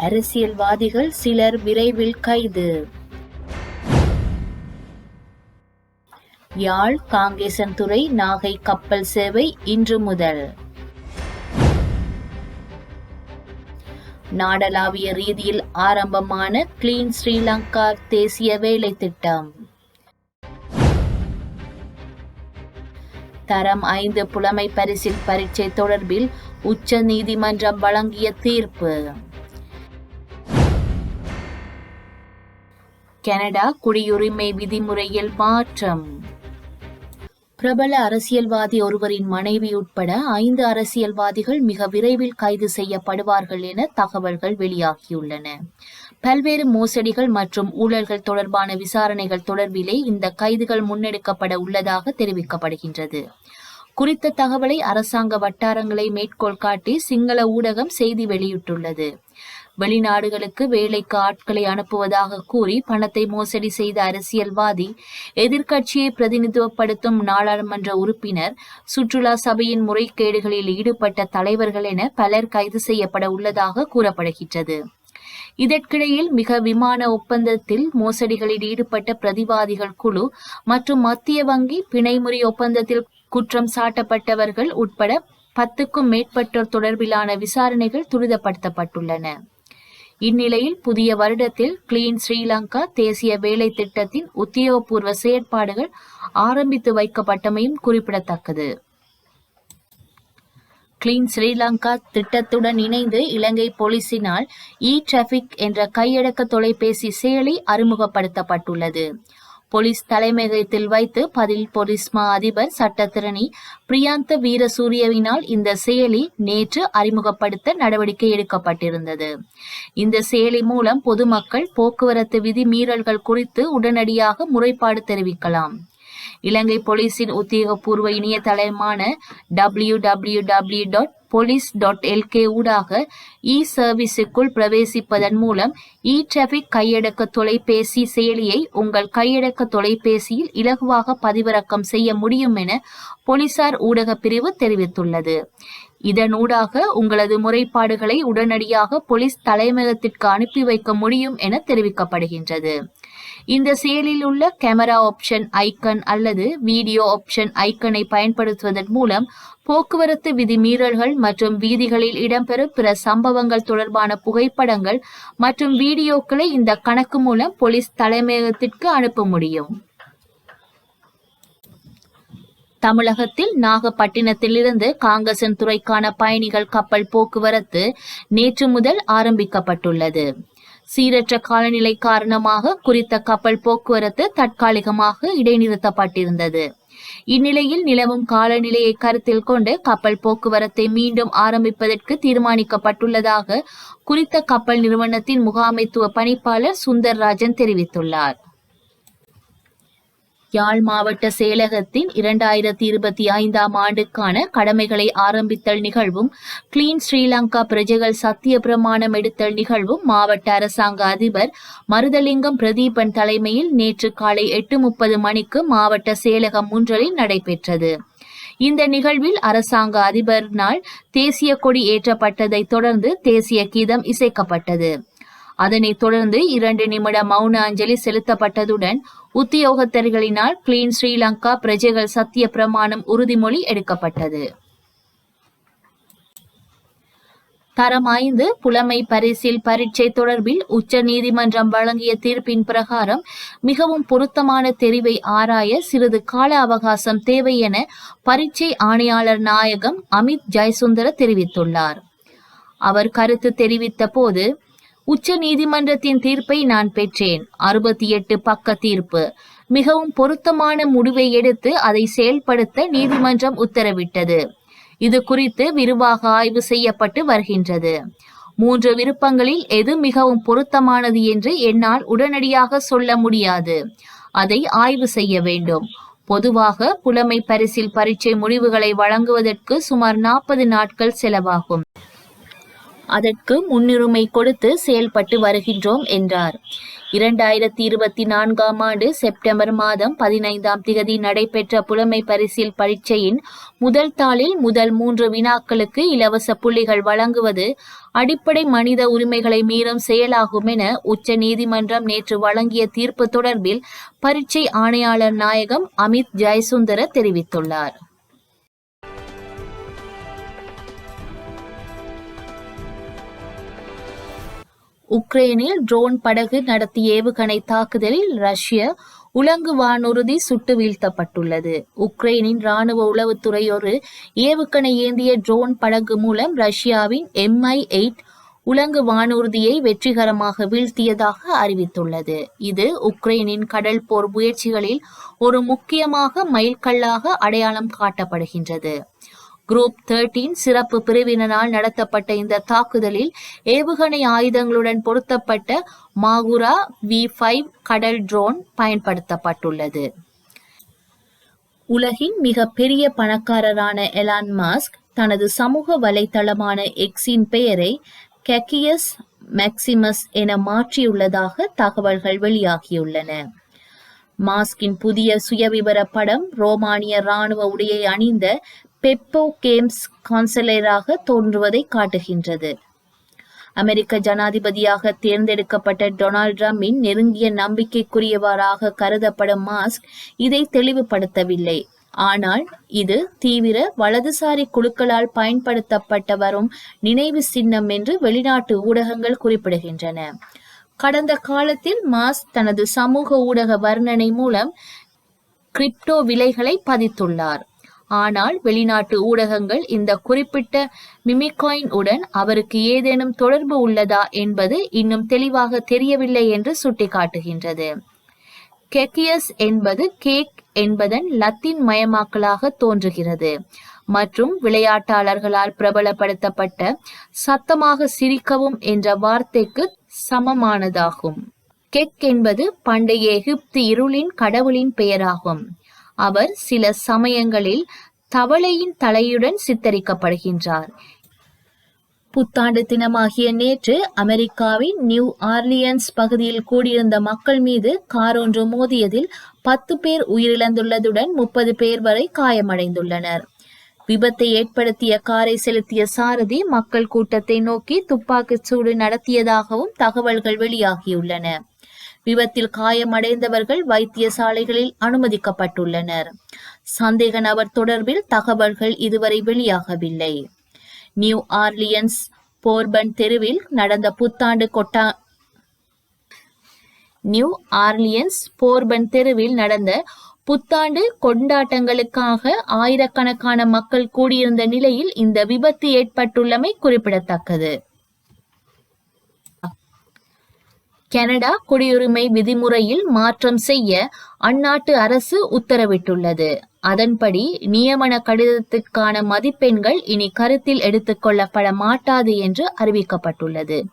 அரசியல்வாதிகள் சிலர் விரைவில் கைது. யாழ் காங்கேசன்துறை நாகை கப்பல் சேவை இன்று முதல். நாடளாவிய ரீதியில் ஆரம்பமான கிளீன் ஸ்ரீலங்கா தேசிய வேலை திட்டம் தரம் ஐந்து புலமை பரிசில் பரீட்சை தொடர்பில் உச்ச நீதிமன்றம் வழங்கிய தீர்ப்பு. கனடா குடியுரிமை விதிமுறையில் மாற்றம். பிரபல அரசியல்வாதி ஒருவரின் மனைவி உட்பட ஐந்து அரசியல்வாதிகள் மிக விரைவில் கைது செய்யப்படுவார்கள் என தகவல்கள் வெளியாகியுள்ளன. பல்வேறு மோசடிகள் மற்றும் ஊழல்கள் தொடர்பான விசாரணைகள் தொடர்பிலே இந்த கைதுகள் முன்னெடுக்கப்பட உள்ளதாக தெரிவிக்கப்படுகின்றது. குறித்த தகவலை அரசாங்க வட்டாரங்களை மேற்கோள் காட்டி சிங்கள ஊடகம் செய்தி வெளியிட்டுள்ளது. வெளிநாடுகளுக்கு வேலைக்கு ஆட்களை அனுப்புவதாக கூறி பணத்தை மோசடி செய்த அரசியல்வாதி எதிர்க்கட்சியை பிரதிநிதித்துவப்படுத்தும் நாடாளுமன்ற உறுப்பினர் சுற்றுலா சபையின் முறைகேடுகளில் ஈடுபட்ட தலைவர்கள் என பலர் கைது செய்யப்பட உள்ளதாக கூறப்படுகின்றது. இதற்கிடையில் மிக விமான ஒப்பந்தத்தில் மோசடிகளில் ஈடுபட்ட பிரதிவாதிகள் குழு மற்றும் மத்திய வங்கி பிணைமுறை ஒப்பந்தத்தில் குற்றம் சாட்டப்பட்டவர்கள் உட்பட பத்துக்கும் மேற்பட்டோர் தொடர்பிலான விசாரணைகள் துரிதப்படுத்தப்பட்டுள்ளன. இந்நிலையில் புதிய வருடத்தில் கிளீன் ஸ்ரீலங்கா தேசிய வேலை திட்டத்தின் உத்தியோகபூர்வ செயற்பாடுகள் ஆரம்பித்து வைக்கப்பட்டமையும் குறிப்பிடத்தக்கது. கிளீன் ஸ்ரீலங்கா திட்டத்துடன் இணைந்து இலங்கை போலீசினால் இ டிராபிக் என்ற கையடக்க தொலைபேசி செயலி அறிமுகப்படுத்தப்பட்டுள்ளது. போலீஸ் தலைமையகத்தில் வைத்து பதில் போலீஸ் மா அதிபர் சட்டத்திரணி பிரியாந்த வீரசூரியவினால் இந்த செயலி நேற்று அறிமுகப்படுத்த நடவடிக்கை எடுக்கப்பட்டிருந்தது. இந்த செயலி மூலம் பொதுமக்கள் போக்குவரத்து விதி மீறல்கள் குறித்து உடனடியாக முறைப்பாடு தெரிவிக்கலாம். இலங்கை போலீசின் உத்தியோகபூர்வ இணையதளமான W W W dot police dot LK ஊடாக இ சர்வீஸுக்குள் பிரவேசிப்பதன் மூலம் இ டிராபிக் கையடக்க தொலைபேசி செயலியை உங்கள் கையடக்க தொலைபேசியில் இலகுவாக பதிவிறக்கம் செய்ய முடியும் என போலீசார் ஊடக பிரிவு தெரிவித்துள்ளது. இதனூடாக உங்களது முறைப்பாடுகளை உடனடியாக போலீஸ் தலைமையகத்திற்கு அனுப்பி வைக்க முடியும் என தெரிவிக்கப்படுகின்றது. இந்த செயலில் உள்ள கேமரா ஆப்ஷன் ஐக்கன் அல்லது வீடியோ ஆப்ஷன் ஐக்கனை பயன்படுத்துவதன் மூலம் போக்குவரத்து விதி மீறல்கள் மற்றும் வீதிகளில் இடம்பெறும் பிற சம்பவங்கள் தொடர்பான புகைப்படங்கள் மற்றும் வீடியோக்களை இந்த கணக்கு மூலம் போலீஸ் தலைமையகத்திற்கு அனுப்ப முடியும். தமிழகத்தில் நாகப்பட்டினத்திலிருந்து காங்கசன் துறைக்கான பயணிகள் கப்பல் போக்குவரத்து நேற்று முதல் ஆரம்பிக்கப்பட்டுள்ளது. சீரற்ற காலநிலை காரணமாக குறித்த கப்பல் போக்குவரத்து தற்காலிகமாக இடைநிறுத்தப்பட்டிருந்தது. இந்நிலையில் நிலவும் காலநிலையை கருத்தில் கொண்டு கப்பல் போக்குவரத்தை மீண்டும் ஆரம்பிப்பதற்கு தீர்மானிக்கப்பட்டுள்ளதாக குறித்த கப்பல் நிறுவனத்தின் முகாமைத்துவ பணிப்பாளர் சுந்தர்ராஜன் தெரிவித்துள்ளார். யாழ் மாவட்ட செயலகத்தின் இரண்டாயிரத்தி இருபத்தி ஐந்தாம் ஆண்டுக்கான கடமைகளை ஆரம்பித்தல் நிகழ்வும் கிளீன் ஸ்ரீலங்கா பிரஜைகள் சத்திய பிரமாணம் எடுத்தல் நிகழ்வும் மாவட்ட அரசாங்க அதிபர் மருதலிங்கம் பிரதீபன் தலைமையில் நேற்று காலை எட்டு முப்பது மணிக்கு மாவட்ட செயலகம் முன்றலில் நடைபெற்றது. இந்த நிகழ்வில் அரசாங்க அதிபரினால் தேசிய கொடி ஏற்றப்பட்டதைத் தொடர்ந்து தேசிய கீதம் இசைக்கப்பட்டது. அதனைத் தொடர்ந்து இரண்டு நிமிட மௌன அஞ்சலி செலுத்தப்பட்டதுடன் உத்தியோகத்தர்களினால் கிளீன் ஸ்ரீலங்கா பிரஜைகள் சத்திய பிரமாணம் உறுதிமொழி எடுக்கப்பட்டது. தரம் ஐந்து புலமை பரிசில் பரீட்சை தொடர்பில் உச்ச நீதிமன்றம் வழங்கிய தீர்ப்பின் பிரகாரம் மிகவும் பொருத்தமான தெரிவை ஆராய சிறிது கால அவகாசம் தேவை என பரீட்சை ஆணையாளர் நாயகம் அமித் ஜெயசுந்தர தெரிவித்துள்ளார். அவர் கருத்து தெரிவித்த போது உச்ச நீதிமன்றத்தின் தீர்ப்பை நான் பெற்றேன். அறுபத்தி எட்டு பக்க தீர்ப்பு. மிகவும் பொருத்தமான முடிவை எடுத்து அதை செயல்படுத்த நீதிமன்றம் உத்தரவிட்டது. இது குறித்து விரிவாக ஆய்வு செய்யப்பட்டு வருகின்றது. மூன்று விருப்பங்களில் எது மிகவும் பொருத்தமானது என்று என்னால் உடனடியாக சொல்ல முடியாது. அதை ஆய்வு செய்ய வேண்டும். பொதுவாக புலமை பரிசில் பரீட்சை முடிவுகளை வழங்குவதற்கு சுமார் நாற்பது நாட்கள் செலவாகும். அதற்கு முன்னுரிமை கொடுத்து செயல்பட்டு வருகின்றோம் என்றார். இரண்டாயிரத்தி இருபத்தி நான்காம் ஆண்டு செப்டம்பர் மாதம் பதினைந்தாம் திகதி நடைபெற்ற புலமை பரிசில் பரீட்சையின் முதல் தாளில் முதல் மூன்று வினாக்களுக்கு இலவச புள்ளிகள் வழங்குவது அடிப்படை மனித உரிமைகளை மீறும் செயலாகும் என உச்ச நீதிமன்றம் நேற்று வழங்கிய தீர்ப்பு தொடர்பில் பரீட்சை ஆணையாளர் நாயகம் அமித் ஜெயசுந்தர தெரிவித்துள்ளார். உக்ரைனில் ட்ரோன் படகு நடத்திய ஏவுகணை தாக்குதலில் ரஷ்ய உலங்கு வானூர்தி சுட்டு வீழ்த்தப்பட்டுள்ளது. உக்ரைனின் ராணுவ உளவுத்துறை ஒரு ஏவுகணை ஏந்திய ட்ரோன் படகு மூலம் ரஷ்யாவின் எம்ஐ எயிட் உலங்கு வானூர்தியை வெற்றிகரமாக வீழ்த்தியதாக அறிவித்துள்ளது. இது உக்ரைனின் கடல் போர் முயற்சிகளில் ஒரு முக்கியமாக மைல்கல்லாக அடையாளம் காட்டப்படுகின்றது. குரூப் தேர்ட்டீன் சிறப்பு பிரிவினரால் நடத்தப்பட்ட இந்த தாக்குதலில் ஏவுகணை ஆயுதங்களுடன் பொருத்தப்பட்ட மாகுரா வி ஃபைவ் கடல் ட்ரோன் பயன்படுத்தப்பட்டுள்ளது. உலகின் மிக பெரிய பணக்காரரான எலான் மாஸ்க் தனது சமூக வலைத்தளமான எக்ஸின் பெயரை கெக்கியஸ் மேக்சிமஸ் என மாற்றியுள்ளதாக தகவல்கள் வெளியாகியுள்ளன. மாஸ்கின் புதிய சுயவிவர படம் ரோமானிய ராணுவ உடையை அணிந்த பெப்போ கேம்ஸ் கான்சலராக தோன்றுவதை காட்டுகின்றது. அமெரிக்க ஜனாதிபதியாக தேர்ந்தெடுக்கப்பட்ட டொனால்ட் ட்ரம்பின் நெருங்கிய நம்பிக்கைக்குரியவராக கருதப்படும் மாஸ்க் இதை தெளிவுபடுத்தவில்லை. ஆனால் இது தீவிர வலதுசாரி குழுக்களால் பயன்படுத்தப்பட்ட வரும் நினைவு சின்னம் என்று வெளிநாட்டு ஊடகங்கள் குறிப்பிடுகின்றன. கடந்த காலத்தில் மாஸ்க் தனது சமூக ஊடக வர்ணனை மூலம் கிரிப்டோ விலைகளை பதித்துள்ளார். ஆனால் வெளிநாட்டு ஊடகங்கள் இந்த குறிப்பிட்ட மிமிகாயின் உடன் அவருக்கு ஏதேனும் தொடர்பு உள்ளதா என்பது இன்னும் தெளிவாக தெரியவில்லை என்று சுட்டிக்காட்டுகின்றது. கெக்கியஸ் என்பது கேக் என்பதன் லத்தீன் மயமாக்கலாக தோன்றுகிறது. மற்றும் விளையாட்டாளர்களால் பிரபலப்படுத்தப்பட்ட சத்தமாக சிரிக்கவும் என்ற வார்த்தைக்கு சமமானதாகும். கெக் என்பது பண்டைய எகிப்து இருளின் கடவுளின் பெயராகும். அவர் சில சமயங்களில் தவளையின் தலையுடன் சித்தரிக்கப்படுகின்றார். புத்தாண்டு தினமாகிய நேற்று அமெரிக்காவின் நியூ ஆர்லியன்ஸ் பகுதியில் கூடியிருந்த மக்கள் மீது கார் ஒன்று மோதியதில் பத்து பேர் உயிரிழந்துள்ளதுடன் முப்பது பேர் வரை காயமடைந்துள்ளனர். விபத்தை ஏற்படுத்திய காரை செலுத்திய சாரதி மக்கள் கூட்டத்தை நோக்கி துப்பாக்கிச் சூடு நடத்தியதாகவும் தகவல்கள் வெளியாகியுள்ளன. விபத்தில் காயமடைந்தவர்கள் வைத்தியசாலைகளில் அனுமதிக்கப்பட்டுள்ளனர். சந்தேக நபர் தொடர்பில் தகவல்கள் இதுவரை வெளியாகவில்லை. நியூ ஆர்லியன்ஸ் போர்பன் தெருவில் நடந்த புத்தாண்டு கொட்டா நியூ ஆர்லியன்ஸ் போர்பன் தெருவில் நடந்த புத்தாண்டு கொண்டாட்டங்களுக்காக ஆயிரக்கணக்கான மக்கள் கூடியிருந்த நிலையில் இந்த விபத்து ஏற்பட்டுள்ளமை குறிப்பிடத்தக்கது. கனடா குடியுரிமை விதிமுறையில் மாற்றம் செய்ய அந்நாட்டு அரசு உத்தரவிட்டுள்ளது. அதன்படி நியமன கடிதத்திற்கான மதிப்பெண்கள் இனி கருத்தில் எடுத்துக் கொள்ளப்பட மாட்டாது என்று அறிவிக்கப்பட்டுள்ளது.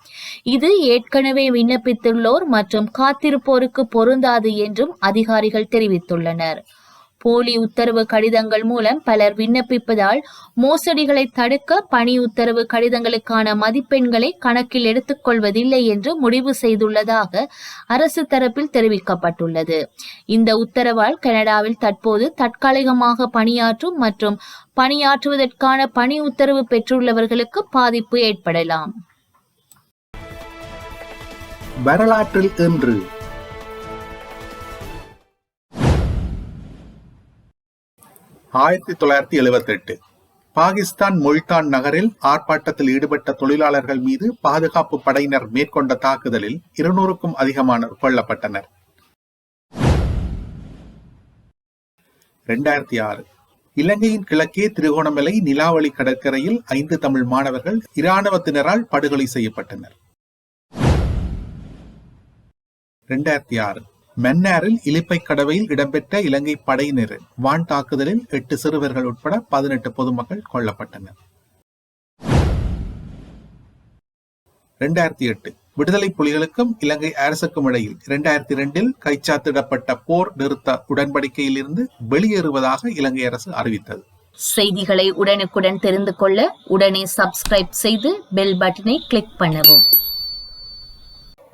இது ஏற்கனவே விண்ணப்பித்துள்ளோர் மற்றும் காத்திருப்போருக்கு பொருந்தாது என்றும் அதிகாரிகள் தெரிவித்துள்ளனர். போலி உத்தரவு கடிதங்கள் மூலம் பலர் விண்ணப்பிப்பதால் மோசடிகளை தடுக்க பணி உத்தரவு கடிதங்களுக்கான மதிப்பெண்களை கணக்கில் எடுத்துக்கொள்வதில்லை என்று முடிவு செய்துள்ளதாக அரசு தரப்பில் தெரிவிக்கப்பட்டுள்ளது. இந்த உத்தரவால் கனடாவில் தற்போது தற்காலிகமாக பணியாற்றும் மற்றும் பணியாற்றுவதற்கான பணி உத்தரவு பெற்றுள்ளவர்களுக்கு பாதிப்பு ஏற்படலாம். வரலாற்றில் இன்று ஆயிரத்தி தொள்ளாயிரத்தி எழுபத்தி எட்டு பாகிஸ்தான் முல்தான் நகரில் ஆர்ப்பாட்டத்தில் ஈடுபட்ட தொழிலாளர்கள் மீது பாதுகாப்பு படையினர் மேற்கொண்ட தாக்குதலில் இருநூறுக்கும் அதிகமானோர் கொல்லப்பட்டனர். இரண்டாயிரத்தி ஆறு. இலங்கையின் கிழக்கே திருகோணமலை நிலாவளி கடற்கரையில் ஐந்து தமிழ் மாணவர்கள் இராணுவத்தினரால் படுகொலை செய்யப்பட்டனர். இரண்டாயிரத்தி ஆறு. மன்னாரில் இலிப்பை கடவையில் இடம்பெற்ற இலங்கை படையினரின் வான் தாக்குதலில் எட்டு சிறுவர்கள் உட்பட பதினெட்டு பொதுமக்கள் கொல்லப்பட்டனர். இரண்டாயிரத்தி எட்டு. விடுதலை புலிகளுக்கும் இலங்கை அரசுக்கும் இடையில் இரண்டாயிரத்தி இரண்டில் கைச்சாத்திடப்பட்ட போர் நிறுத்த உடன்படிக்கையில் இருந்து வெளியேறுவதாக இலங்கை அரசு அறிவித்தது. செய்திகளை உடனுக்குடன் தெரிந்து கொள்ள உடனே சப்ஸ்கிரைப் செய்து பெல் பட்டனை கிளிக் பண்ணவும்.